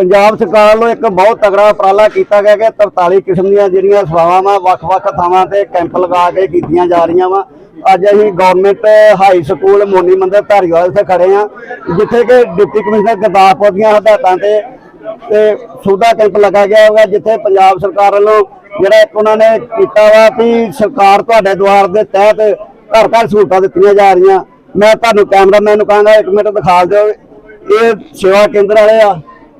ਪੰਜਾਬ ਸਰਕਾਰ ਵੱਲੋਂ ਇੱਕ ਬਹੁਤ ਤਗੜਾ ਉਪਰਾਲਾ ਕੀਤਾ ਗਿਆ ਕਿ 43 ਕਿਸਮ ਦੀਆਂ ਜਿਹੜੀਆਂ ਸੇਵਾਵਾਂ ਵਾ, ਵੱਖ-ਵੱਖ ਥਾਵਾਂ ਤੇ ਕੈਂਪ ਲਗਾ ਕੇ ਕੀਤੀਆਂ ਜਾ ਰਹੀਆਂ ਵਾ। ਅੱਜ ਅਸੀਂ ਗਵਰਨਮੈਂਟ ਹਾਈ ਸਕੂਲ ਮੋਨੀ ਮੰਦਰ ਧਾਰੀਵਾਲ ਤੇ ਖੜੇ ਆ ਜਿੱਥੇ ਕਿ ਡਿਪਟੀ ਕਮਿਸ਼ਨਰ ਗੁਰਦਾਸਪੁਰ ਦੀਆਂ ਹਦਾਇਤਾਂ ਤੇ ਤੇ ਸੁਵਿਧਾ ਕੈਂਪ ਲਗਾ ਗਿਆ ਹੋਗਾ ਜਿੱਥੇ ਪੰਜਾਬ ਸਰਕਾਰ ਵੱਲੋਂ ਜਿਹੜਾ ਇੱਕ ਉਹਨਾਂ ਨੇ ਕੀਤਾ ਵਾ ਕਿ ਸਰਕਾਰ ਤੁਹਾਡੇ ਦੁਆਰ ਦੇ ਤਹਿਤ ਘਰ ਘਰ ਸਹੂਲਤਾਂ ਦਿੱਤੀਆਂ ਜਾ ਰਹੀਆਂ। ਮੈਂ ਤੁਹਾਨੂੰ ਕੈਮਰਾਮੈਨ ਨੂੰ ਕਹਾਂਗਾ, ਇੱਕ ਮਿੰਟ ਦਿਖਾ ਦਿਓ। ਇਹ ਸੇਵਾ ਕੇਂਦਰ ਵਾਲੇ ਆ।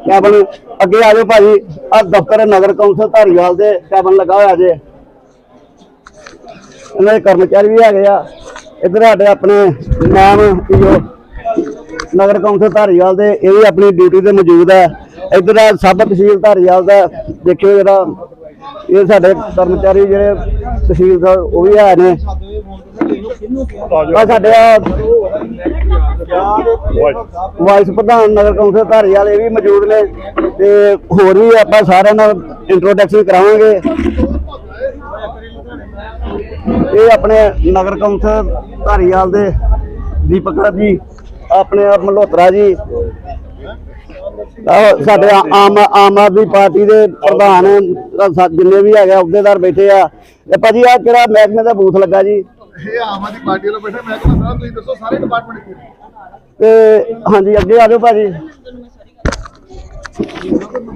ਕੈਬਨ ਅੱਗੇ ਆ ਜਾਓ ਭਾਜੀ। ਆ ਦਫ਼ਤਰ ਨਗਰ ਕੌਂਸਲ ਧਾਰੀਵਾਲ ਦੇ ਕੈਬਨ ਲੱਗਾ ਹੋਇਆ ਜੇ। ਇਹਨਾਂ ਦੇ ਕਰਮਚਾਰੀ ਵੀ ਹੈਗੇ ਆ। ਇੱਧਰ ਸਾਡੇ ਆਪਣੇ ਨਾਮ ਜੋ ਨਗਰ ਕੌਂਸਲ ਧਾਰੀਵਾਲ ਦੇ, ਇਹ ਵੀ ਆਪਣੀ ਡਿਊਟੀ ਤੇ ਮੌਜੂਦ ਹੈ। ਇੱਧਰ ਆ ਸਬ ਤਹਿਸੀਲ ਧਾਰੀਵਾਲ ਦਾ, ਦੇਖਿਓ ਜਿਹੜਾ ਇਹ ਸਾਡੇ ਕਰਮਚਾਰੀ ਜਿਹੜੇ ਤਹਿਸੀਲਦਾਰ, ਉਹ ਵੀ ਹੈ ਨੇ। ਆ ਸਾਡੇ ਆ ਵਾਈਸ ਪ੍ਰਧਾਨ ਨਗਰ ਕੌਂਸਲ ਧਾਰੀਵਾਲ ਇਹ ਵੀ ਮੌਜੂਦ ਨੇ ਤੇ ਹੋਰ ਵੀ ਆਪਾਂ ਸਾਰਿਆਂ ਨਾਲ ਇੰਟਰੋਡਕਸ਼ਨ ਕਰਾਵਾਂਗੇ। ਇਹ ਆਪਣੇ ਨਗਰ ਕੌਂਸਲ ਧਾਰੀਵਾਲ ਦੇ ਦੀਪਕ ਜੀ ਆਪਣੇ ਆਪ ਮਲਹੋਤਰਾ ਜੀ। ਸਾਡੇ ਆਮ ਆਮ ਆਦਮੀ ਪਾਰਟੀ ਦੇ ਪ੍ਰਧਾਨ ਜਿੰਨੇ ਵੀ ਹੈਗੇ ਆ, ਅਹੁਦੇਦਾਰ ਬੈਠੇ ਆ। ਤੇ ਭਾਜੀ ਆ ਕਿਹੜਾ ਮਹਿਕਮੇ ਦਾ ਬੂਥ ਲੱਗਾ ਜੀ? ਇਹ ਆਮ ਆਦਮੀ ਪਾਰਟੀ ਵੱਲੋਂ ਬੈਠੇ, ਮੈਂ ਕਹਿੰਦਾ ਸਾਹਿਬ, ਤੁਸੀਂ ਦੱਸੋ ਸਾਰੇ ਡਿਪਾਰਟਮੈਂਟ ਕੀ ਤੇ ਹਾਂਜੀ, ਅੱਗੇ ਆ ਜਾਓ ਭਾਜੀ।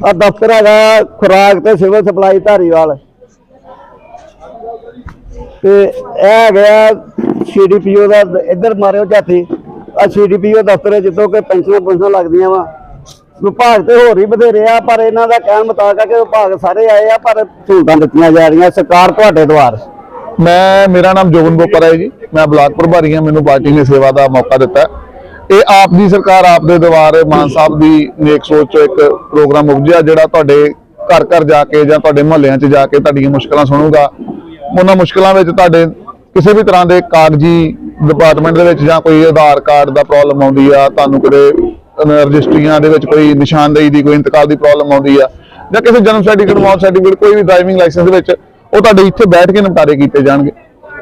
ਆ ਦਫ਼ਤਰ ਹੈਗਾ ਖੁਰਾਕ ਤੇ ਸਿਵਲ ਸਪਲਾਈ ਧਾਰੀਵਾਲ। ਤੇ ਇਹ ਹੈਗਾ ਸੀਡੀਪੀਓ ਦਾ, ਇੱਧਰ ਮਾਰਿਓ ਝਾਤੀ। ਆ ਸੀਡੀਪੀਓ ਦਫ਼ਤਰ ਹੈ ਜਿੱਥੋਂ ਕਿ ਪੈਨਸ਼ਨਾਂ ਪੈਨਸ਼ਨਾਂ ਲੱਗਦੀਆਂ ਵਾ। ਵਿਭਾਗ ਤੇ ਹੋਰ ਹੀ ਬਥੇਰੇ ਆ, ਪਰ ਇਹਨਾਂ ਦਾ ਕਹਿਣ ਮੁਤਾਬਕ ਹੈ ਕਿ ਵਿਭਾਗ ਸਾਰੇ ਆਏ ਆ, ਪਰ ਸਹੂਲਤਾਂ ਦਿੱਤੀਆਂ ਜਾ ਰਹੀਆਂ। ਸਰਕਾਰ ਤੁਹਾਡੇ ਦੁਆਰ। ਮੈਂ, ਮੇਰਾ ਨਾਮ ਜੋਗਨ ਬੋਪਰ ਹੈ ਜੀ। ਮੈਂ ਬਲਾਕ ਪ੍ਰਭਾਰੀ ਹਾਂ। ਮੈਨੂੰ ਪਾਰਟੀ ਨੇ ਸੇਵਾ ਦਾ ਮੌਕਾ ਦਿੱਤਾ। ਇਹ ਆਪ ਦੀ ਸਰਕਾਰ ਆਪ ਦੇ ਦਵਾਰ ਮਾਨ ਸਾਹਿਬ ਦੀ ਨੇਕ ਸੋਚ ਚੋਂ ਇੱਕ ਪ੍ਰੋਗਰਾਮ ਉਪਜਿਆ, ਜਿਹੜਾ ਤੁਹਾਡੇ ਘਰ ਘਰ ਜਾ ਕੇ ਜਾਂ ਤੁਹਾਡੇ ਮੁਹੱਲਿਆਂ 'ਚ ਜਾ ਕੇ ਤੁਹਾਡੀਆਂ ਮੁਸ਼ਕਲਾਂ ਸੁਣੂਗਾ। ਉਹਨਾਂ ਮੁਸ਼ਕਲਾਂ ਵਿੱਚ ਤੁਹਾਡੇ ਕਿਸੇ ਵੀ ਤਰ੍ਹਾਂ ਦੇ ਕਾਗਜ਼ੀ ਡਿਪਾਰਟਮੈਂਟ ਦੇ ਵਿੱਚ ਜਾਂ ਕੋਈ ਆਧਾਰ ਕਾਰਡ ਦਾ ਪ੍ਰੋਬਲਮ ਆਉਂਦੀ ਆ, ਤੁਹਾਨੂੰ ਕਿਤੇ ਰਜਿਸਟਰੀਆਂ ਦੇ ਵਿੱਚ ਕੋਈ ਨਿਸ਼ਾਨਦੇਹੀ ਦੀ, ਕੋਈ ਇੰਤਕਾਲ ਦੀ ਪ੍ਰੋਬਲਮ ਆਉਂਦੀ ਆ, ਜਾਂ ਕਿਸੇ ਜਨਮ ਸਰਟੀਫਿਕੇਟ ਮੌਤ ਸਰਟੀਫਿਕੇਟ ਕੋਈ ਵੀ ਡਰਾਈਵਿੰਗ ਲਾਇਸੈਂਸ ਦੇ ਵਿੱਚ ਉਹ ਤੁਹਾਡੇ ਇੱਥੇ ਬੈਠ ਕੇ ਨਿਪਟਾਰੇ ਕੀਤੇ ਜਾਣਗੇ।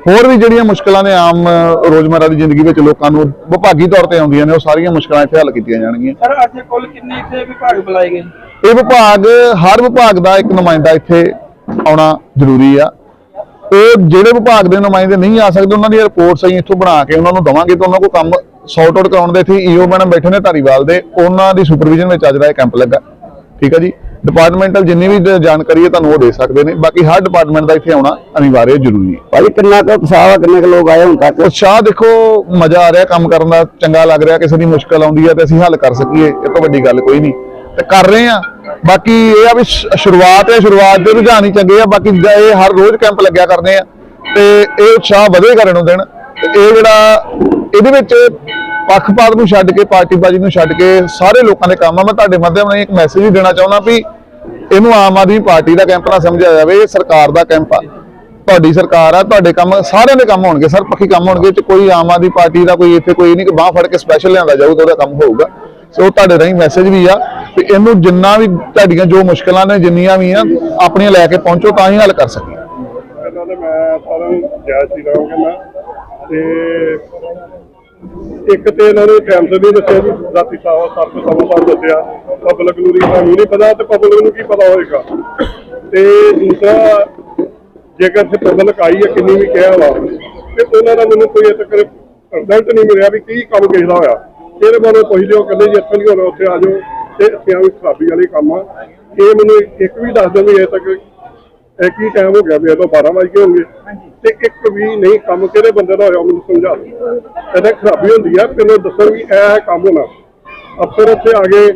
ਹੋਰ ਵੀ ਜਿਹੜੀਆਂ ਮੁਸ਼ਕਲਾਂ ਨੇ ਆਮ ਅਹ, ਰੋਜ਼ਮਰਰਾ ਦੀ ਜ਼ਿੰਦਗੀ ਵਿੱਚ ਲੋਕਾਂ ਨੂੰ ਵਿਭਾਗੀ ਤੌਰ ਤੇ ਆਉਂਦੀਆਂ ਨੇ ਉਹ ਸਾਰੀਆਂ ਮੁਸ਼ਕਲਾਂ ਇੱਥੇ ਹੱਲ ਕੀਤੀਆਂ ਜਾਣਗੀਆਂ। ਸਰ ਅੱਜ ਕੁੱਲ ਕਿੰਨੇ ਇੱਥੇ ਵਿਭਾਗ ਬੁਲਾਏ ਗਏ? ਇਹ ਵਿਭਾਗ ਹਰ ਵਿਭਾਗ ਦਾ ਇੱਕ ਨੁਮਾਇੰਦਾ ਇੱਥੇ ਆਉਣਾ ਜ਼ਰੂਰੀ ਆ। ਉਹ ਜਿਹੜੇ ਵਿਭਾਗ ਦੇ ਨੁਮਾਇੰਦੇ ਨਹੀਂ ਆ ਸਕਦੇ ਉਹਨਾਂ ਦੀ ਰਿਪੋਰਟਸ ਅਸੀਂ ਇੱਥੋਂ ਬਣਾ ਕੇ ਉਹਨਾਂ ਨੂੰ ਦਵਾਂਗੇ ਤੇ ਉਹਨਾਂ ਕੋਲ ਕੰਮ ਸੌਟ ਆਊਟ ਕਰਾਉਣ ਦੇ ਇੱਥੇ ਈਓ ਮੈਡਮ ਬੈਠੇ ਨੇ ਧਾਰੀਵਾਲ ਦੇ ਉਹਨਾਂ ਦੀ ਸੁਪਰਵਿਜ਼ਨ ਵਿੱਚ ਅੱਜ ਦਾ ਇਹ ਕੈਂਪ ਲੱਗਾ। ਠੀਕ ਹੈ ਜੀ? ਡਿਪਾਰਟਮੈਂਟਲ ਜਿੰਨੀ ਵੀ ਜਾਣਕਾਰੀ ਹੈ ਤੁਹਾਨੂੰ ਉਹ ਦੇ ਸਕਦੇ ਨੇ। ਬਾਕੀ ਹਰ ਡਿਪਾਰਟਮੈਂਟ ਦਾ ਇੱਥੇ ਆਉਣਾ ਅਨਿਵਾਰਿਆ ਜ਼ਰੂਰੀ ਹੈ। ਭਾਜੀ ਕਿੰਨਾ ਕੁ ਉਤਸ਼ਾਹ ਵਾ ਕਿੰਨੇ ਕੁ ਲੋਕ ਆਏ ਹੁਣ ਤੱਕ? ਉਤਸ਼ਾਹ ਦੇਖੋ ਮਜ਼ਾ ਆ ਰਿਹਾ ਕੰਮ ਕਰਨ ਦਾ ਚੰਗਾ ਲੱਗ ਰਿਹਾ ਕਿਸੇ ਦੀ ਮੁਸ਼ਕਲ ਆਉਂਦੀ ਹੈ ਤੇ ਅਸੀਂ ਹੱਲ ਕਰ ਸਕੀਏ ਇਹ ਤੋਂ ਵੱਡੀ ਗੱਲ ਕੋਈ ਨਹੀਂ। ਤੇ ਕਰ ਰਹੇ ਆ ਬਾਕੀ ਇਹ ਆ ਵੀ ਸ਼ੁਰੂਆਤ ਹੈ ਸ਼ੁਰੂਆਤ ਦੇ ਰੁਝਾਨ ਹੀ ਚੰਗੇ ਆ ਬਾਕੀ ਇਹ ਹਰ ਰੋਜ਼ ਕੈਂਪ ਲੱਗਿਆ ਕਰਦੇ ਆ। ਤੇ ਇਹ ਉਤਸ਼ਾਹ ਵਧੇ ਕਰਨ ਨੂੰ ਦੇਣ ਤੇ ਇਹ ਜਿਹੜਾ ਇਹਦੇ ਵਿੱਚ ਪੱਖਪਾਤ ਨੂੰ ਛੱਡ ਕੇ, ਪਾਰਟੀਬਾਜ਼ੀ ਨੂੰ ਛੱਡ ਕੇ ਸਾਰੇ ਲੋਕਾਂ ਦੇ ਕੰਮ ਆ ਮੈਂ ਤੁਹਾਡੇ ਮਾਧਿਅਮ ਨਾਲ ਇੱਕ ਮੈਸੇਜ ਵੀ ਦੇਣਾ ਚਾਹੁੰਦਾ ਵੀ ਇਹਨੂੰ ਆਮ ਆਦਮੀ ਪਾਰਟੀ ਦਾ ਕੈਂਪ ਨਾ ਸਮਝਿਆ ਜਾਵੇ, ਇਹ ਸਰਕਾਰ ਦਾ ਕੈਂਪ ਆ। ਤੁਹਾਡੀ ਸਰਕਾਰ ਆ, ਤੁਹਾਡੇ ਕੰਮ ਸਾਰਿਆਂ ਦੇ ਕੰਮ ਹੋਣਗੇ ਸਰ ਪੱਖੀ ਕੰਮ ਹੋਣਗੇ ਚ ਕੋਈ ਆਮ ਆਦਮੀ ਪਾਰਟੀ ਦਾ ਕੋਈ ਇੱਥੇ ਕੋਈ ਨਹੀਂ ਕਿ ਬਾਹ ਫੜ ਕੇ ਸਪੈਸ਼ਲ ਲਿਆਂਦਾ ਜਾਊਗਾ ਉਹਦਾ ਕੰਮ ਹੋਊਗਾ। ਸੋ ਤੁਹਾਡੇ ਰਾਹੀਂ ਮੈਸੇਜ ਵੀ ਆ ਕਿ ਇਹਨੂੰ ਜਿੰਨਾ ਵੀ ਤੁਹਾਡੀਆਂ ਜੋ ਮੁਸ਼ਕਲਾਂ ਨੇ, ਜਿੰਨੀਆਂ ਵੀ ਆ, ਆਪਣੀਆਂ ਲੈ ਕੇ ਪਹੁੰਚੋ ਤਾਂ ਹੀ ਹੱਲ ਕਰ ਸਕੀਏ। ਮੈਂ ਸਾਰਿਆਂ ਨੂੰ ਜੈ ਸ਼੍ਰੀ ਰਾਮ ਕਹਿੰਦਾ ਤੇ ਇੱਕ ਤੇ ਇਹਨਾਂ ਨੇ ਟਾਈਮ ਤੇ ਨਹੀਂ ਦੱਸਿਆ ਜੀ ਰਾਤੀ ਸਾਵਾ ਸੱਤ, ਸਵਾ ਪੰਜ ਦੱਸਿਆ। ਪਬਲਿਕ ਨੂੰ ਨਹੀਂ ਸਾਨੂੰ ਨਹੀਂ ਪਤਾ ਤੇ ਪਬਲਿਕ ਨੂੰ ਕੀ ਪਤਾ ਹੋਏਗਾ। ਤੇ ਦੂਸਰਾ, ਜੇਕਰ ਤੇ ਪਬਲਿਕ ਆਈ ਹੈ, ਕਿੰਨੀ ਵੀ ਕਿਹਾ ਵਾ, ਤੇ ਉਹਨਾਂ ਦਾ ਮੈਨੂੰ ਕੋਈ ਤੱਕ ਰਿਜ਼ਲਟ ਨਹੀਂ ਮਿਲਿਆ ਵੀ ਕੀ ਕੰਮ ਕਿਹਦਾ ਹੋਇਆ। ਇਹਦੇ ਬਾਰੇ ਪੁੱਛ ਲਿਓ, ਕਹਿੰਦੇ ਜੀ ਇੱਥੇ ਨਹੀਂ ਹੋਣਾ, ਉੱਥੇ ਆ ਜਾਓ। ਤੇ ਅਸੀਂ ਵੀ ਖਰਾਬੀ ਵਾਲੇ ਕੰਮ ਆ। ਇਹ ਮੈਨੂੰ ਇੱਕ ਵੀ ਦੱਸ ਦਿਓ ਵੀ ਅਜੇ ਤੱਕ ਇਹ ਕੀ ਟਾਈਮ ਹੋ ਗਿਆ ਵੀ ਇਹ ਤੋਂ 12 ਵਜੇ ਕੇ ਹੋਣਗੇ। ਤੇ ਇੱਕ ਵੀ ਨਹੀਂ ਕੰਮ ਕਿਹੜੇ ਬੰਦੇ ਦਾ ਹੋਇਆ ਮੈਨੂੰ ਸਮਝਾ ਦਿਓ। ਇਹਦਾ ਖਰਾਬੀ ਹੁੰਦੀ ਆ ਤੈਨੂੰ ਦੱਸਣ ਵੀ ਇਹ ਕੰਮ ਹੋਣਾ। ਅਫਸਰ ਉੱਥੇ ਆ ਗਏ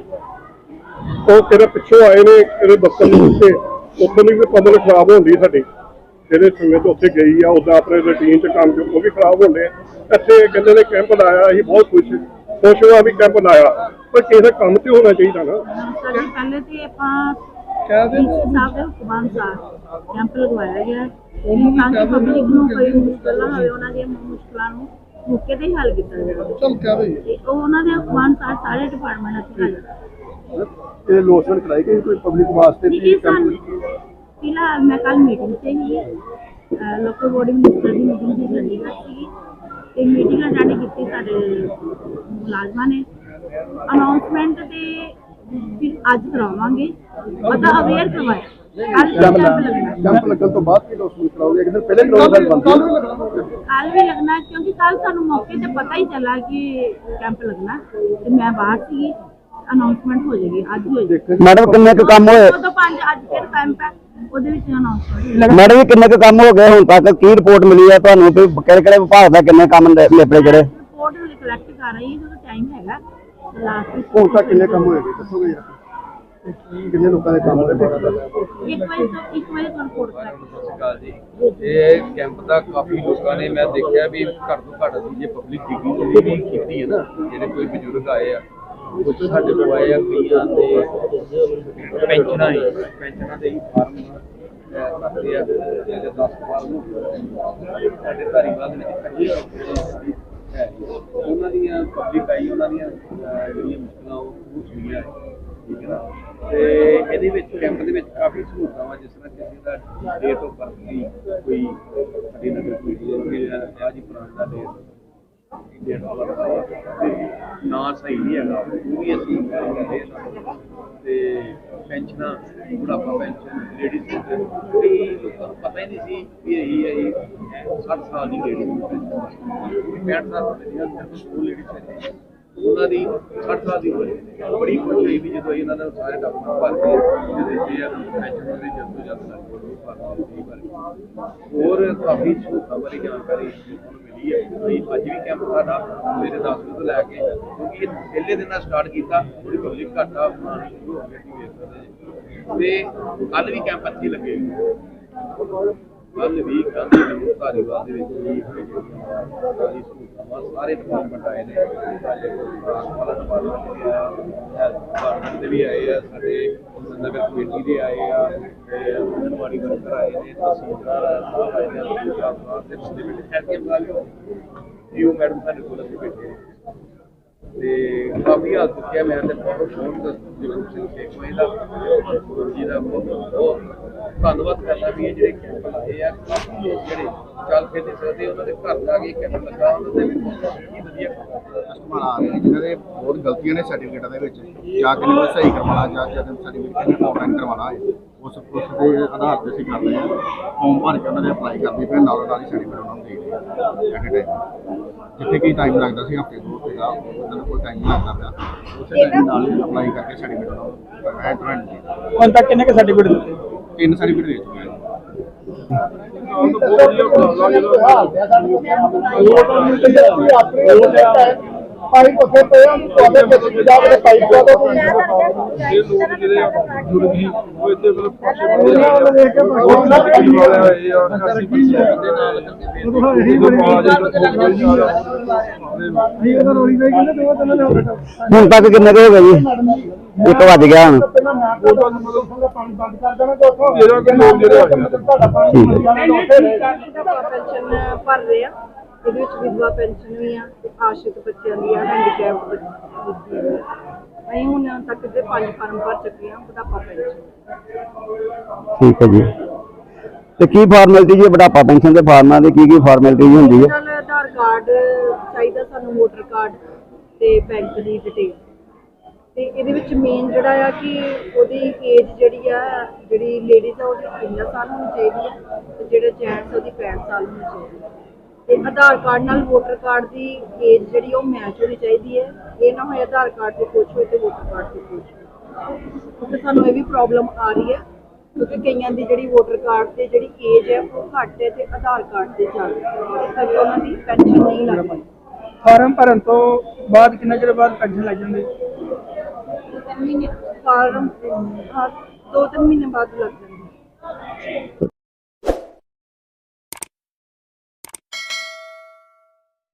ਉਹ ਕਿਹੜੇ ਪਿੱਛੋਂ ਆਏ ਨੇ ਕਿਹੜੇ ਦਫ਼ਤਰ ਦੇ ਉੱਤੇ ਉੱਥੇ ਵੀ ਪਬਲਿਕ ਖਰਾਬ ਹੁੰਦੀ ਸਾਡੀ। ਜਿਹੜੇ ਸਮੇਂ ਤੋਂ ਉੱਥੇ ਗਈ ਆ ਉਹਦਾ ਆਪਣੇ ਰੁਟੀਨ ਚ ਕੰਮ ਜੋ ਉਹ ਵੀ ਖਰਾਬ ਹੁੰਦੇ ਆ। ਇੱਥੇ ਕਹਿੰਦੇ ਨੇ ਕੈਂਪ ਲਾਇਆ ਅਸੀਂ ਬਹੁਤ ਖੁਸ਼ ਖੁਸ਼ ਹੋਆ ਵੀ ਕੈਂਪ ਲਾਇਆ। ਪਰ ਕਿਸੇ ਕੰਮ ਤੇ ਹੋਣਾ ਚਾਹੀਦਾ ਨਾ। ਸਰ ਜੀ, ਪਹਿਲੇ ਤੇ ਆਪਾਂ ਡੀਸੀ ਸਾਹਿਬ ਦੇ ਹੁਕਮਾਂ ਕੈਂਪ ਲਗਵਾਇਆ ਗਿਆ। ਹੈ ਤਾਂ ਕਿ ਪਬਲਿਕ ਨੂੰ ਕੋਈ ਮੁਸ਼ਕਲ ਨਾ ਹੋਵੇ ਉਹਨਾਂ ਦੀਆਂ ਮੁਸ਼ਕਲਾਂ ਨੂੰ ਮੌਕੇ ਤੇ ਹੀ ਹੱਲ ਕੀਤਾ ਜਾਵੇ। ਚਲ ਕਿਆ ਬਈ। ਤੇ ਉਹ ਉਹਨਾਂ ਦੇ ਅਨੁਸਾਰ ਸਾਰੇ ਡਿਪਾਰਟਮੈਂਟ ਇੱਥੇ ਹਾਜ਼ਰ ਇਹ ਲੋਸਨ ਕਰਾਈ ਗਈ ਕੋਈ ਪਬਲਿਕ ਵਾਸਤੇ ਕੀ ਇਹ ਸਾਨੂੰ ਫਿਲਹਾਲ ਮੈਂ ਕੱਲ ਮੀਟਿੰਗ ਤੇ ਹੀ ਲੋਕਲ ਬੋਡੀ ਮਿਨਿਸਟਰ ਦੀ ਮੀਟਿੰਗ ਸੀ ਚੰਡੀਗੜ੍ਹ ਸੀ ਤੇ ਮੀਟਿੰਗ ਅਟੈਂਡ ਕੀਤੀ ਸਾਡੇ ਮੁਲਾਜ਼ਮਾਂ ਨੇ। ਅਨਾਉਂਸਮੈਂਟ ਤੇ ਫਿਰ ਅੱਜ ਕਰਾਵਾਂਗੇ। ਮਤਲਬ ਅਵੇਅਰ ਕਰਵਾਇਆ। ਕੱਲ ਕੈਂਪ ਲੱਗਣਾ। ਕੈਂਪ ਲੱਗਣ ਤੋਂ ਬਾਅਦ ਕੀ ਡਾਕੂਮੈਂਟ ਕਰਾਓਗੇ ਇੱਕ ਦਿਨ ਪਹਿਲੇ ਬੰਦ ਕੱਲ ਵੀ ਲੱਗਣਾ ਕਿਉਂਕਿ ਕੱਲ ਸਾਨੂੰ ਮੌਕੇ ਤੇ ਪਤਾ ਹੀ ਚੱਲਾ ਕਿ ਕੈਂਪ ਲੱਗਣਾ। ਤੇ ਮੈਂ ਬਾਹਰ ਸੀ ਅਨਾਉਂਸਮੈਂਟ ਹੋ ਜਾਏਗੀ ਅੱਜ ਹੋ ਜਾਏਗੀ। ਮੈਡਮ ਕਿੰਨੇ ਕੁ ਕੰਮ ਹੋਏ? ਉਦੋਂ ਪੰਜ ਅੱਜ ਫਿਰ ਕੈਂਪ ਹੈ ਉਹਦੇ ਵਿੱਚ ਅਨਾਉਂਸਮੈਂਟ ਮੈਡਮ ਜੀ ਕਿੰਨੇ ਕੁ ਕੰਮ ਹੋ ਗਏ? ਹੁਣ ਤੱਕ ਕੀ ਰਿਪੋਰਟ ਮਿਲੀ ਹੈ ਤੁਹਾਨੂੰ? ਕਿ ਕਿਹੜੇ ਕਿਹੜੇ ਵਿਭਾਗ ਦਾ ਕਿੰਨੇ ਕੰਮ ਨੇ- ਨਿਬੜੇ ਜਿਹੜੇ ਰਿਪੋਰਟ ਹਲੇ ਕਲੈਕਟ ਕਰ ਰਹੀ ਹੈ ਜਦੋਂ ਟਾਈਮ ਹੈਗਾ। ਹੁਣ ਤੱਕ ਕਿੰਨੇ ਕੰਮ ਹੋਏਗੇ ਦੱਸੋਗੇ ਯਾਰ ਕਿੰਨੇ ਲੋਕਾਂ ਦੇ ਕੰਮ ਹੋਏ ਇੱਕ ਤੋਂ ਇੱਕ ਵਜੇ ਤੋਂ ਰਿਪੋਰਟ ਕਰਾਂਗੇ। ਸਤਿ ਸ਼੍ਰੀ ਅਕਾਲ ਜੀ ਇਹ ਕੈਂਪ ਦਾ ਕਾਫੀ ਲੋਕਾਂ ਨੇ ਮੈਂ ਦੇਖਿਆ ਵੀ ਘੱਟ ਤੋਂ ਘੱਟ ਅਸੀਂ ਜੇ ਪਬਲਿਕ ਵੀ ਕੀਤੀ ਹੈ ਨਾ ਜਿਹੜੇ ਕੋਈ ਬਜ਼ੁਰਗ ਆਏ ਆ ਕੁਝ ਸਾਡੇ ਕੋਲ ਆਏ ਆ ਕਈਆਂ ਦੇ ਪੈਨਸ਼ਨਾਂ ਹੀ ਪੈਨਸ਼ਨਾਂ ਦੇ ਹੀ ਫਾਰਮ ਅਹ, ਭਰਦੇ ਆ ਜਿਹੜੇ 10 ਫਾਰਮ ਸਾਡੇ ਧਾਰੀਵਾਲ ਦੇ ਵਿੱਚ ਕੱਢੇ ਹੈ ਉਹਨਾਂ ਦੀਆਂ ਪਬਲਿਕ ਆਈ ਉਹਨਾਂ ਦੀਆਂ ਅਹ, ਜਿਹੜੀਆਂ ਮੁਸ਼ਕਲਾਂ ਉਹ ਉਹ ਸੁਣੀਆਂ ਠੀਕ ਹੈ ਨਾ? ਤੇ ਇਹਦੇ ਵਿੱਚ ਕੈਂਪ ਦੇ ਵਿੱਚ ਕਾਫੀ ਸਹੂਲਤਾਂ ਵਾ ਜਿਸ ਤਰ੍ਹਾਂ ਕਿਸੇ ਦਾ ਡੇਟ ਆਫ ਬਰਥ ਦੀ ਕੋਈ ਸਾਡੀ ਨਗਰ ਕੋਈ ਵਿਆਹ ਦੀ ਪੁਰਾਣ ਦਾ ਡੇਟ ਡੇਟ ਆਫ ਤੇ ਨਾਂ ਸਹੀ ਨਹੀਂ ਹੈਗਾ। ਉਹ ਵੀ ਅਸੀਂ ਕਰਦੇ ਹਾਂ। ਤੇ ਪੈਨਸ਼ਨਾਂ, ਬੁਢਾਪਾ ਪੈਨਸ਼ਨ ਲੇਡੀਜ਼ ਕਈ ਲੋਕਾਂ ਨੂੰ ਪਤਾ ਹੀ ਨਹੀਂ ਸੀ ਵੀ ਇਹ ਇਹ 60 ਸਾਲ ਦੀ ਲੇਡੀ ਪੈਨਸ਼ਨ। 65 ਸਾਲ ਦੀ ਲੇਡੀ ਉਹ ਲੇਡੀ ਉਹਨਾਂ ਦੀ 60 ਸਾਲ ਦੀ ਹੋਈ ਬੜੀ ਖੁਸ਼ੀ ਹੋਈ ਵੀ ਜਦੋਂ ਇਹਨਾਂ ਦਾ ਸਾਰੇ ਡਾਕੂਮੈਂਟ ਭਰ ਜਿਹਦੇ ਤੇ ਆ ਪੈਨਸ਼ਨ ਦੇ ਜਦ ਜਦ ਲੱਗ ਭਰ ਕੇ ਭਰ ਹੋਰ ਕਾਫੀ ਸਹੂਲਤਾਂ ਬਾਰੇ ਜਾਣਕਾਰੀ ਸਾਨੂੰ ਮਿਲੀ ਹੈ। ਅਸੀਂ ਅੱਜ ਵੀ ਕੈਂਪ ਸਾਡਾ ਸਵੇਰੇ 10 ਤੋਂ ਲੈ ਕੇ ਕਿਉਂਕਿ ਪਹਿਲੇ ਦਿਨ ਨਾਲ ਸਟਾਰਟ ਕੀਤਾ ਥੋੜੀ ਪਬਲਿਕ ਘੱਟ ਆ ਸ਼ੁਰੂ ਹੋ ਗਈ ਸੀ ਤੇ ਕੱਲ ਵੀ ਕੈਂਪ ਅੱਛੀ ਲੱਗੇ। ਕੱਲ ਵੀ ਗਾਂਧੀ ਦੇ ਧਾਰੀਵਾਲ ਦੇ ਵਿੱਚ ਵੀ ਸਾਰੀ ਸਹੂਲਤਾਂ ਸਾਰੇ ਡਿਪਾਰਟਮੈਂਟ ਆਏ ਨੇ ਸਾਡੇ ਵਾਲਾ ਵੀ ਆਇਆ ਡਿਪਾਰਟਮੈਂਟ ਦੇ ਵੀ ਆਏ ਆ ਸਾਡੇ ਨਗਰ ਕਮੇਟੀ ਦੇ ਆਏ ਆ ਅੰਗਨਵਾੜੀ ਵਰਕਰ ਆਏ ਨੇ ਤਹਿਸੀਲਦਾਰ ਸਾਹਿਬ ਆਏ ਨੇ ਅਬਦੁਲ ਸਾਹਿਬ ਤੇ ਪਿਛਲੇ ਮਿੰਟ ਲਿਓ ਯੂ ਮੈਡਮ ਸਾਡੇ ਕੋਲ ਅਸੀਂ ਬੈਠੇ ਤੇ ਕਾਫੀ ਹੱਦ ਚੁੱਕਿਆ ਮੈਂ ਤੇ ਬਹੁਤ ਬਹੁਤ ਜਗਰੂਪ ਸਿੰਘ ਸੇਖਵਾਈ ਦਾ ਜੀ ਦਾ ਬਹੁਤ ਬਹੁਤ ਧੰਨਵਾਦ ਕਰਦਾ ਵੀ ਇਹ ਜਿਹੜੇ ਕੈਂਪ ਲਾਏ ਆ, ਕਾਫੀ ਲੋਕ ਜਿਹੜੇ ਚੱਲ ਫਿਰ ਨਹੀਂ ਸਕਦੇ ਉਹਨਾਂ ਦੇ ਘਰ ਜਾ ਕੇ ਕੈਂਪ ਲੱਗਾ, ਉਹਨਾਂ ਦੇ ਵੀ ਬਹੁਤ ਵਧੀਆ ਕਸਟਮਰ ਆ ਰਹੇ ਨੇ ਜਿਨ੍ਹਾਂ ਦੇ ਬਹੁਤ ਗਲਤੀਆਂ ਨੇ ਸਰਟੀਫਿਕੇਟਾਂ ਦੇ ਵਿੱਚ। ਜਾਂ ਕਿ ਕੋਈ ਸਹੀ ਕਰਵਾਉਣਾ, ਜਾਂ ਜਦ ਸਰਟੀਫਿਕੇਟ ਆਨਲਾਈਨ ਕਰਵਾਉਣਾ ਹੈ, ਉਸ ਉਸ ਦੇ ਆਧਾਰ ਤੇ ਅਸੀਂ ਕਰਦੇ ਹਾਂ। ਫਾਰਮ ਭਰ ਕੇ ਉਹਨਾਂ ਦੇ ਅਪਲਾਈ ਕਰਦੇ ਫਿਰ ਨਾਲ ਨਾਲ ਹੀ ਸਰਟੀਫਿਕੇਟ ਉਹਨਾਂ ਨੂੰ ਦੇ ਦਿੰਦੇ ਹਾਂ ਐਟ ਟਾਈਮ ਜਿੱਥੇ ਕੀ ਟਾਈਮ ਲੱਗਦਾ ਸੀ, ਹਫ਼ਤੇ ਦੋ ਹਫ਼ਤੇ ਦਾ, ਉਹਨਾਂ ਕੋਈ ਟਾਈਮ ਲੱਗਦਾ ਪਿਆ। ਉਸੇ ਟਾਈਮ ਨਾਲ ਅਪਲਾਈ ਕਰਕੇ ਸਰਟੀਫਿਕੇਟ ਉਹਨਾਂ ਨੂੰ ਐਟ ਟਾਈਮ ਹੁਣ ਤੱਕ ਕਿੰਨੇ ਕੁ ਸਰਟੀਫਿਕੇਟ ਦਿੱਤੇ? ਤਿੰਨ ਸਰਟੀਫਿਕੇਟ ਦੇ ਚੁੱਕੇ ਹਾਂ। ਪਾਈਪ ਉੱਥੇ ਪਏ ਤੁਹਾਡੇ ਕਿਤੇ ਜਾ ਕੇ ਪਾਈਪ ਲਾ ਦੋ ਇਹ ਲੋਕ ਜਿਹੜੇ ਜੁੜ ਗਈ ਉਹ ਇੱਥੇ ਮਤਲਬ ਪਾਸੇ ਬੰਦੇ ਵਾਲੇ ਆਏ ਆ 80% ਨਾਲ ਇਹੀ ਬੜੀ ਤਾਂ ਰੋਲੀ ਹੁਣ ਤੱਕ ਕਿੰਨੇ ਕੁ ਹੋ ਗਏ ਜੀ? ਇੱਕ ਵੱਜ ਗਿਆ ਹੁਣ ਪਹਿਲਾਂ ਮੈਂ ਕੋਟਾ ਨੂੰ ਮਤਲਬ ਪਾਣੀ ਬੰਦ ਕਰ ਦੇਣਾ ਤੇ ਉੱਥੋਂ ਜਿਹੜਾ ਕਿ ਲੋਕ ਜਿਹੜੇ ਆ ਗਏ ਤੁਹਾਡਾ ਪਾਣੀ ਠੀਕ ਹੈ। ਪੈਨਸ਼ਨ ਭਰ ਰਹੇ ਆ ਇਹਦੇ ਵਿੱਚ ਵਿਧਵਾ ਪੈਨਸ਼ਨ ਵੀ ਆ ਤੇ ਆਸ਼ਰਿਤ ਬੱਚਿਆਂ ਦੀ ਆ ਹੈਂਡੀਕੈਪ ਬੱਚਿਆਂ ਦੀ ਆ। ਅਸੀਂ ਹੁਣ ਤੱਕ ਦੇ ਪੰਜ ਫਾਰਮ ਭਰ ਚੁੱਕੇ ਆ ਬੁਢਾਪਾ ਪੈਨਸ਼ਨ ਠੀਕ ਹੈ ਜੀ ਤੇ ਕੀ ਫਾਰਮੈਲਿਟੀ ਜੀ ਬੁਢਾਪਾ ਪੈਨਸ਼ਨ ਦੇ ਫਾਰਮਾਂ ਦੀ ਕੀ ਕੀ ਫਾਰਮੈਲਿਟੀ ਹੁੰਦੀ ਹੈ ਨਾਲ ਆਧਾਰ ਕਾਰਡ ਚਾਹੀਦਾ ਸਾਨੂੰ ਵੋਟਰ ਕਾਰਡ ਤੇ ਬੈਂਕ ਦੀ ਡਿਟੇਲ ਤੇ ਇਹਦੇ ਵਿੱਚ ਮੇਨ ਜਿਹੜਾ ਆ ਕਿ ਉਹਦੀ ਏਜ ਜਿਹੜੀ ਆ, ਜਿਹੜੀ ਲੇਡੀਜ਼ ਆ ਉਹਦੀ 53 ਸਾਲ ਹੋਣੀ ਚਾਹੀਦੀ ਹੈ ਤੇ ਜਿਹੜੇ ਜੈਂਟਸ ਉਹਦੀ 65 ਸਾਲ ਹੋਣੀ ਚਾਹੀਦੀ ਹੈ ਤੇ ਆਧਾਰ ਕਾਰਡ ਨਾਲ ਵੋਟਰ ਕਾਰਡ ਦੀ ਏਜ ਜਿਹੜੀ ਉਹ ਮੈਚ ਹੋਣੀ ਚਾਹੀਦੀ ਹੈ ਇਹ ਨਾ ਹੋਏ ਆਧਾਰ ਕਾਰਡ ਤੇ ਕੁਛ ਹੋਏ ਤੇ ਵੋਟਰ ਕਾਰਡ ਤੇ ਕੁਛ ਹੋਏ। ਕਿਉਂਕਿ ਸਾਨੂੰ ਇਹ ਵੀ ਪ੍ਰੋਬਲਮ ਆ ਰਹੀ ਹੈ ਕਿਉਂਕਿ ਕਈਆਂ ਦੀ ਜਿਹੜੀ ਵੋਟਰ ਕਾਰਡ ਤੇ ਜਿਹੜੀ ਏਜ ਹੈ ਉਹ ਘੱਟ ਹੈ ਤੇ ਆਧਾਰ ਕਾਰਡ ਤੇ ਜ਼ਿਆਦਾ ਹੈ ਇਸ ਕਰਕੇ ਉਹਨਾਂ ਦੀ ਪੈਨਸ਼ਨ ਨਹੀਂ ਲੱਗਦੀ। ਫਾਰਮ ਭਰਨ ਤੋਂ ਬਾਅਦ ਕਿੰਨਾ ਚਿਰ ਬਾਅਦ ਪੈਨਸ਼ਨ ਲੱਗ ਜਾਂਦੀ? ਮਹੀਨੇ ਫਾਰਮ ਦੋ ਤਿੰਨ ਮਹੀਨੇ ਬਾਅਦ ਲੱਗ ਜਾਂਦੀ